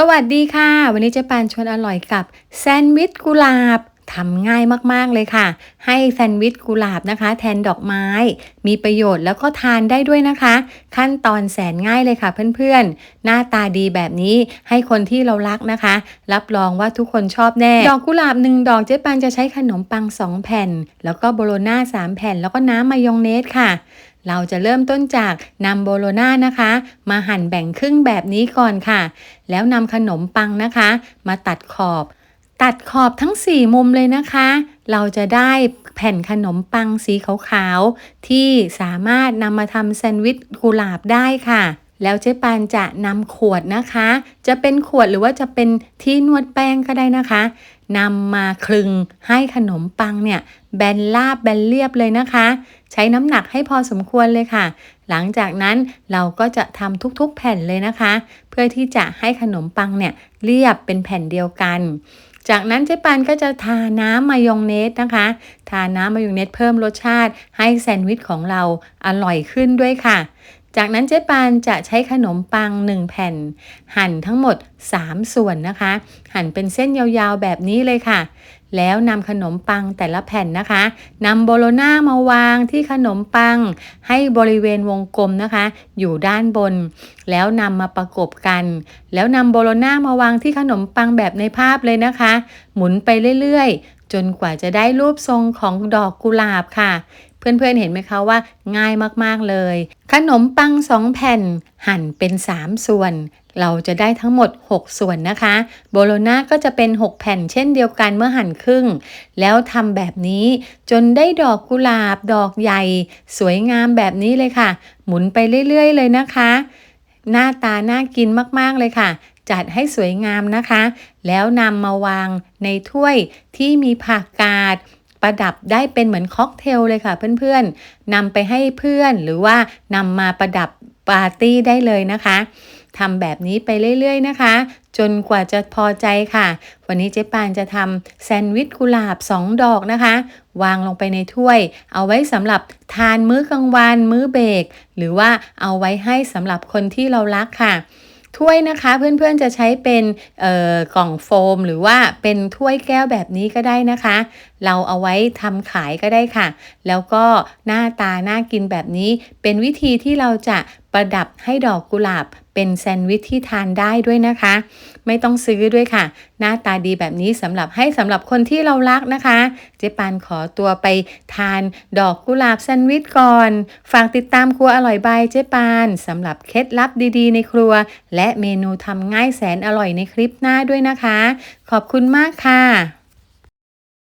สวัสดีค่ะ วันนี้เจ๊ปานชวนอร่อยกับแซนด์วิชกุหลาบ ทำง่ายมากๆเลยค่ะ ให้แซนด์วิชกุหลาบนะคะ แทนดอกไม้ มีประโยชน์แล้วก็ทานได้ด้วยนะคะ ขั้นตอนแสนง่ายเลยค่ะเพื่อนๆ หน้าตาดีแบบนี้ให้คนที่เรารักนะคะ รับรองว่าทุกคนชอบแน่ ดอกกุหลาบหนึ่งดอกเจ๊ปานจะใช้ขนมปัง2แผ่น แล้วก็โบโลน่า3แผ่น แล้วก็น้ำมายองเนสค่ะเราจะเริ่มต้นจากนำโบโลน่านะคะ มาหั่นแบ่งครึ่งแบบนี้ก่อนค่ะ แล้วนำขนมปังนะคะ มาตัดขอบ ตัดขอบทั้ง 4 มุมเลยนะคะ เราจะได้แผ่นขนมปังสีขาวๆ ที่สามารถนำมาทำแซนด์วิชกุหลาบได้ค่ะ แล้วเจ๊ปานจะนำขวดนะคะ จะเป็นขวดหรือว่าจะเป็นที่นวดแป้งก็ได้นะคะนำมาคลึงให้ขนมปังเนี่ยแบนราบแบนเรียบเลยนะคะ ใช้น้ำหนักให้พอสมควรเลยค่ะ หลังจากนั้นเราก็จะทำทุกๆแผ่นเลยนะคะ เพื่อที่จะให้ขนมปังเนี่ยเรียบเป็นแผ่นเดียวกัน จากนั้นเจ๊ปานก็จะทาน้ำมายองเนสนะคะ ทาน้ำมายองเนสเพิ่มรสชาติให้แซนด์วิชของเราอร่อยขึ้นด้วยค่ะ จากนั้นเจ๊ปานจะใช้ขนมปัง 1 แผ่น หั่นทั้งหมด 3 ส่วนนะคะ หั่นเป็นเส้นยาวๆแบบนี้เลยค่ะ แล้วนำขนมปังแต่ละแผ่นนะคะนำโบโลน่ามาวางที่ขนมปัง ให้บริเวณวงกลมนะคะ อยู่ด้านบน แล้วนำมาประกบกัน แล้วนำโบโลน่ามาวางที่ขนมปังแบบในภาพเลยนะคะ หมุนไปเรื่อยๆ จนกว่าจะได้รูปทรงของดอกกุหลาบค่ะ เพื่อนๆเห็นไหมคะว่าง่ายมากๆเลย ขนมปัง2แผ่นหั่นเป็น 3 ส่วน เราจะได้ทั้งหมด 6 ส่วนนะคะ โบโลนาก็จะเป็น 6 แผ่นเช่นเดียวกันเมื่อหั่นครึ่ง แล้วทำแบบนี้จนได้ดอกกุหลาบดอกใหญ่ สวยงามแบบนี้เลยค่ะ หมุนไปเรื่อยๆ เลยนะคะ หน้าตาน่ากินมากๆเลยค่ะจัดให้สวยงามนะคะ แล้วนำมาวางในถ้วยที่มีผักกาด ประดับได้เป็นเหมือนค็อกเทลเลยค่ะเพื่อนๆนำไปให้เพื่อนหรือว่านำมาประดับปาร์ตี้ได้เลยนะคะทำแบบนี้ไปเรื่อยๆนะคะ จนกว่าจะพอใจค่ะ วันนี้เจ๊ปานจะทำแซนด์วิชกุหลาบ 2 ดอกนะคะ วางลงไปในถ้วย เอาไว้สำหรับทานมื้อกลางวันมื้อเบรกหรือว่าเอาไว้ให้สำหรับคนที่เรารักค่ะ ถ้วยนะคะเพื่อนๆจะใช้เป็นกล่องโฟม หรือว่าเป็นถ้วยแก้วแบบนี้ก็ได้นะคะ เราเอาไว้ทำขายก็ได้ค่ะ แล้วก็หน้าตาน่ากินแบบนี้ เป็นวิธีที่เราจะประดับให้ดอกกุหลาบ เป็นแซนด์วิชที่ทานได้ด้วยนะคะ ไม่ต้องซื้อด้วยค่ะ หน้าตาดีแบบนี้สำหรับให้สำหรับคนที่เรารักนะคะ เจ๊ปานขอตัวไปทานดอกกุหลาบแซนด์วิชก่อน ฝากติดตามครัวอร่อยบายเจ๊ปานสำหรับเคล็ดลับดีๆ ในครัว และเมนูทำง่ายแสนอร่อยในคลิปหน้าด้วยนะคะ ขอบคุณมากค่ะ